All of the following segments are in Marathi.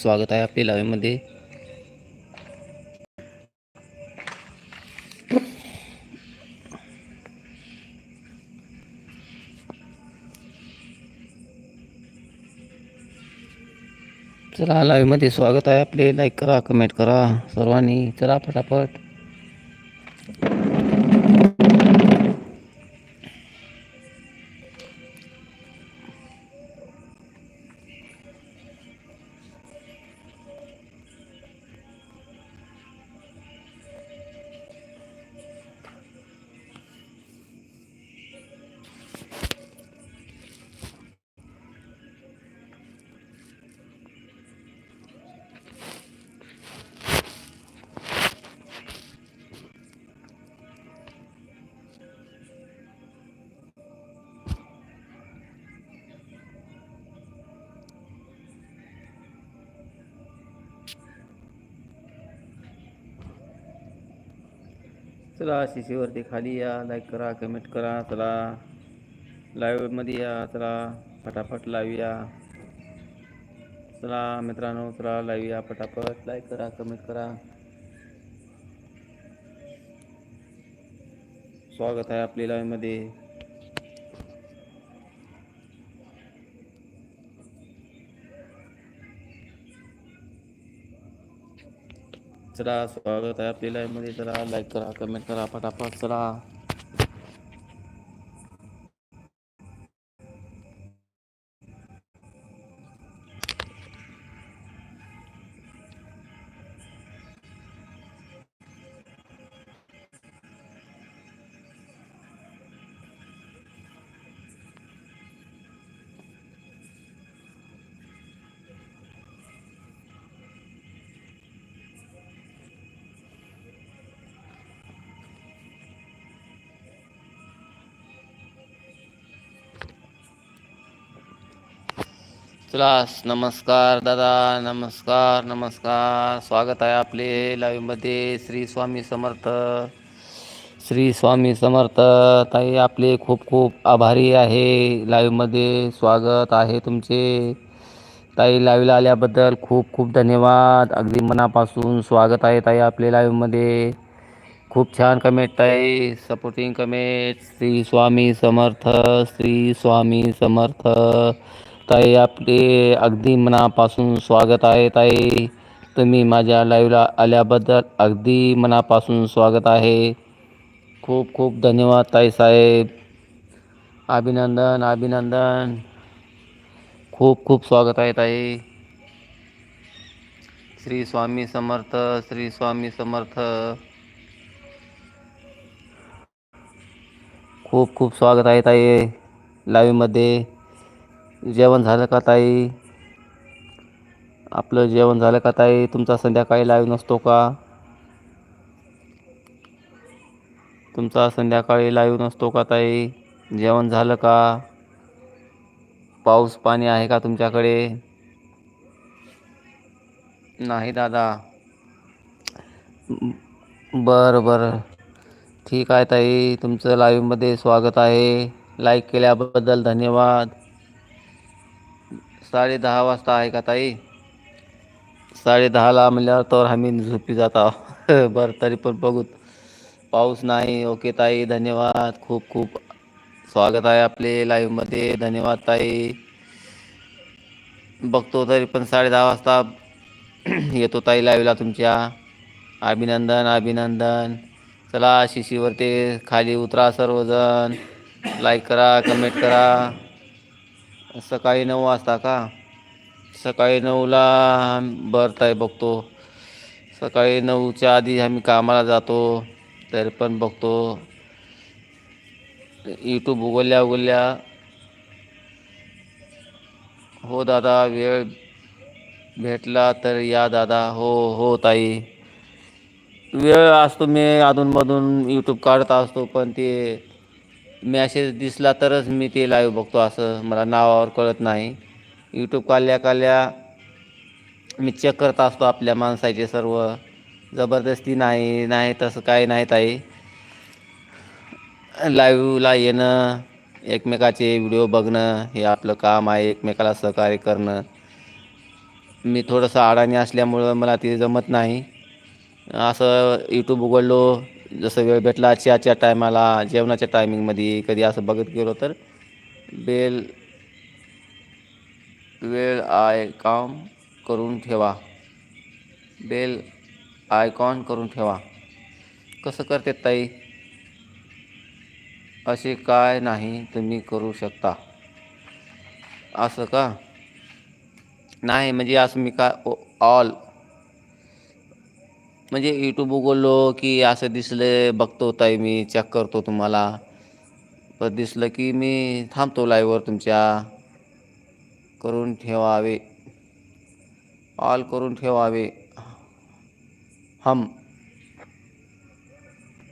स्वागत आहे आपल्या लावेमध्ये चला लाईव्हमध्ये स्वागत आहे आपले. लाईक करा कमेंट करा सर्वांनी. चला फटाफट चला सी सी वरती खाली या लाईक करा कमेंट करा चला. लाईव्हमध्ये या चला. फटाफट लाईव्ह या. चला मित्रांनो चला लाईव्ह या फटाफट. लाईक करा कमेंट करा. स्वागत आहे आपल्या लाईव्हमध्ये चला स्वागत आहे आपल्या लाईव्हमध्ये चला लाईक करा कमेंट करा पटापट चला. चलास नमस्कार दादा नमस्कार नमस्कार. स्वागत आहे आपले लाईव्हमध्ये श्री स्वामी समर्थ. श्री स्वामी समर्थ ताई आपले खूप खूप आभारी आहे. लाईव्हमध्ये स्वागत आहे तुमचे. ताई लाईव्हला आल्याबद्दल खूप खूप धन्यवाद. अगदी मनापासून स्वागत आहे ताई आपले लाईव्हमध्ये खूप छान कमेंट ताई सपोर्टिंग कमेंट. श्री स्वामी समर्थ श्री स्वामी समर्थ. ताई आपले अगदी मनापासून स्वागत आहे ताई. तुम्ही माझ्या लाईव्हला आल्याबद्दल अगदी मनापासून स्वागत आहे. खूप खूप धन्यवाद ताई साहेब. अभिनंदन अभिनंदन. खूप खूप स्वागत आहे ताई. श्री स्वामी समर्थ श्री स्वामी समर्थ. खूप खूप स्वागत आहे ताई लाईव्हमध्ये जेवण झालं का ताई? आपलं जेवण झालं का ताई? तुमचा संध्याकाळी लाईव्ह नसतो का? तुमचा संध्याकाळी लाईव्ह नसतो का ताई? जेवण झालं का? पाऊस पाणी आहे का तुमच्याकडे? नाही दादा. बरं बरं. ठीक आहे ताई. तुमचं लाईव्हमध्ये स्वागत आहे. लाईक केल्याबद्दल धन्यवाद. साडे दहा वाजता आहे का ताई? साडे दहाला म्हणल्यावर तर आम्ही झोपी जात. आहो बरं तरी पण बघू. पाऊस नाही. ओके ताई धन्यवाद. खूप खूप स्वागत आहे आपले लाईव्हमध्ये धन्यवाद ताई. बघतो तरी पण साडे दहा वाजता येतो ताई लाईव्हला तुमच्या. अभिनंदन अभिनंदन. चला शिशीवरती खाली उतरा सर्वजण. लाईक करा कमेंट करा. सकाळी नऊ वाजता का? सकाळी नऊला बर्थ आहे बघतो. सकाळी नऊच्या आधी आम्ही कामाला जातो तरी पण बघतो. यूट्यूब उघडल्या उघडल्या हो दादा वेळ भेटला तर या दादा. हो हो ताई. वेळ असतो मी अधूनमधून यूट्यूब काढत असतो पण ते मॅसेज दिसला तरच मी ते लाईव्ह बघतो असं मला नावावर कळत नाही. यूट्यूब काल्या काल्या मी चेक करत असतो आपल्या माणसाचे सर्व. जबरदस्ती नाही नाही तसं काही नाही ताई. लाईव्हला येणं एकमेकाचे व्हिडिओ बघणं हे आपलं काम आहे एकमेकाला सहकार्य करणं. मी थोडंसं अडाणी असल्यामुळं मला ते जमत नाही. असं यूट्यूब उघडलो जसं वेळ भेटला चहाच्या टायमाला जेवणाच्या टायमिंगमध्ये कधी असं बघत गेलो तर बेल वेळ आय काम करून ठेवा. बेल आयकॉन करून ठेवा. कसं करते ताई? असे काय नाही तुम्ही करू शकता. असं का? नाही म्हणजे असं मी का ऑल म्हणजे यूट्यूब उघडलो की असं दिसलं बघतो ताई मी चेक करतो तुम्हाला. पण दिसलं की मी थांबतो लाईव्हवर तुमच्या. करून ठेवावे. ऑल करून ठेवावे. हम.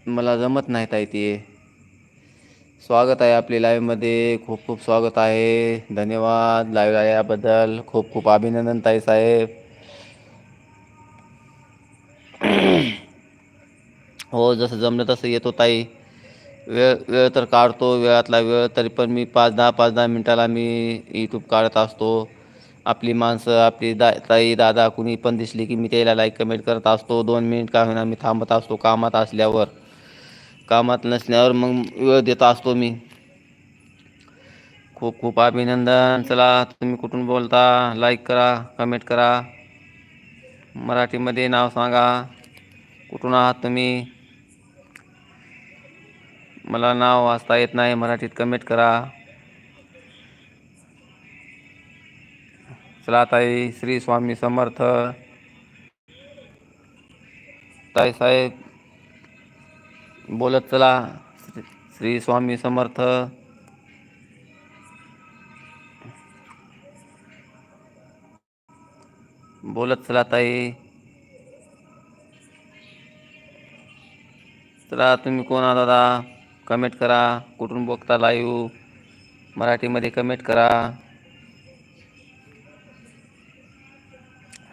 मला जमत नाही ताई ते. स्वागत आहे आपले लाईव्हमध्ये खूप खूप स्वागत आहे. धन्यवाद. लाईव्ह याबद्दल खूप खूप अभिनंदन ताई साहेब. हो जसं जमलं तसं येतो ताई. वेळ वेळ तर काढतो वेळातला वेळ तरी पण मी पाच दहा पाच दहा मिनटाला मी यूट्यूब काढत असतो. आपली माणसं आपली दा ताई दादा कुणी पण दिसली की मी त्याला लाईक कमेंट करत असतो. दोन मिनिट का होईना मी थांबत असतो कामात असल्यावर. कामात नसल्यावर मग वेळ देत असतो मी. खूप खूप अभिनंदन. चला तुम्ही कुठून बोलता? लाईक करा कमेंट करा. मराठीमध्ये नाव सांगा. कुठून आहात तुम्ही? मला नाव वाचता येत नाही मराठीत कमेंट करा. चला ताई श्री स्वामी समर्थ. ताई साहेब बोलत चला. श्री स्वामी समर्थ. बोलत चला ताई. चला तुम्ही कोण आहात दादा? कमेंट करा. कुठून बघता लाईव्ह मराठीमध्ये कमेंट करा.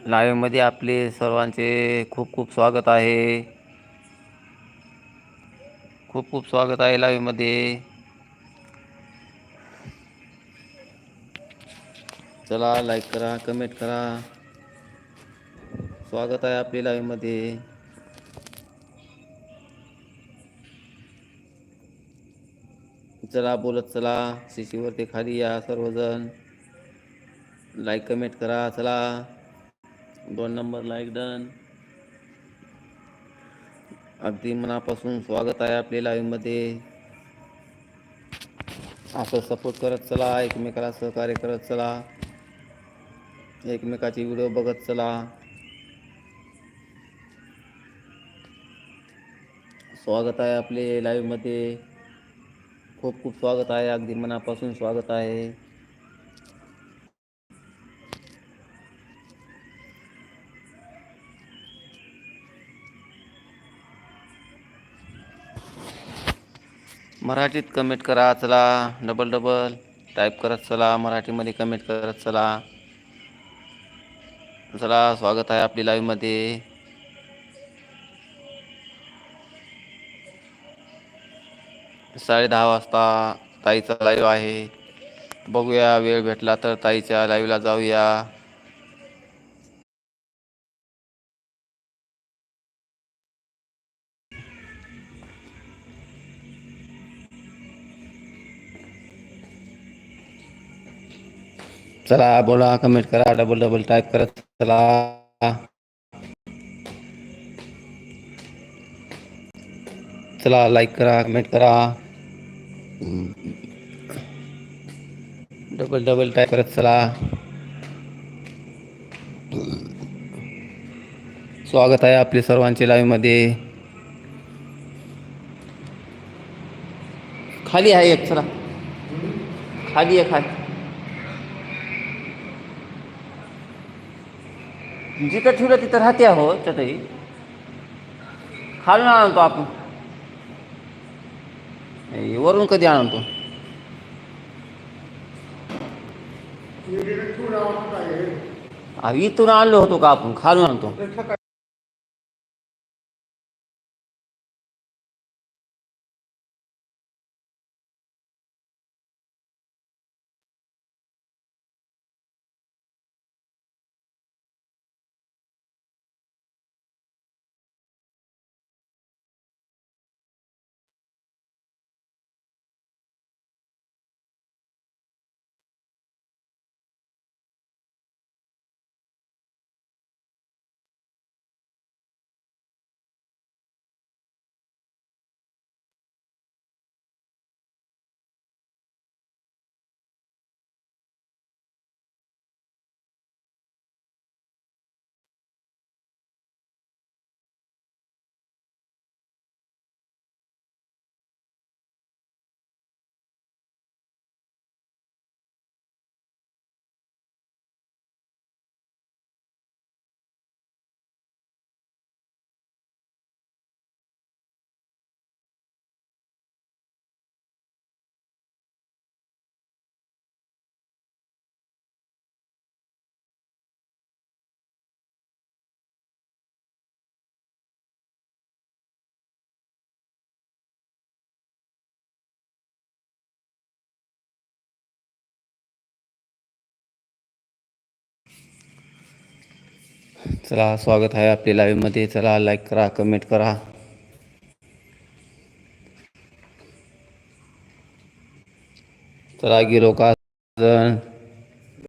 लाईव्हमध्ये आपले सर्वांचे खूप खूप स्वागत आहे. खूप खूप स्वागत आहे लाईव्हमध्ये चला लाईक करा कमेंट करा. स्वागत आहे आपले लाईव्हमध्ये चला बोलत चला. शिशीवरती खाली या सर्वजण. लाईक कमेंट करा चला. दोन नंबर लाईक डन अगदी मनापासून स्वागत आहे आपल्या लाईव्हमध्ये असं सपोर्ट करत चला एकमेकाला सहकार्य करत चला. एकमेकाची व्हिडिओ बघत चला. स्वागत आहे आपले लाईव्हमध्ये खूप खूप स्वागत आहे. अगदी मनापासून स्वागत आहे. मराठीत कमेंट करा चला. डबल डबल टाईप करत चला. मराठीमध्ये कमेंट करत चला. चला स्वागत आहे आपली लाईव्हमध्ये साडे दहा वाजता ताईचा लाईव्ह आहे. बघूया वेळ भेटला तर ताईच्या लाईव्हला जाऊया. चला बोला कमेंट करा डबल डबल टाईप करत चला. चला लाईक करा कमेंट करा. डबल डबल टाईप करत चला. स्वागत आहे आपले सर्वांचे लाईव्हमध्ये खाली आहे एक चला. खाली आहे. खाली जिथं ठेवलं तिथं राहते आहो त्यातही खालून आणतो आपण. वरून कधी आणतो इथून आणलो होतो का आपण? खालून आणतो. चला स्वागत आहे आपल्या लाईव्हमध्ये चला लाईक करा कमेंट करा. चला गेलो का? जण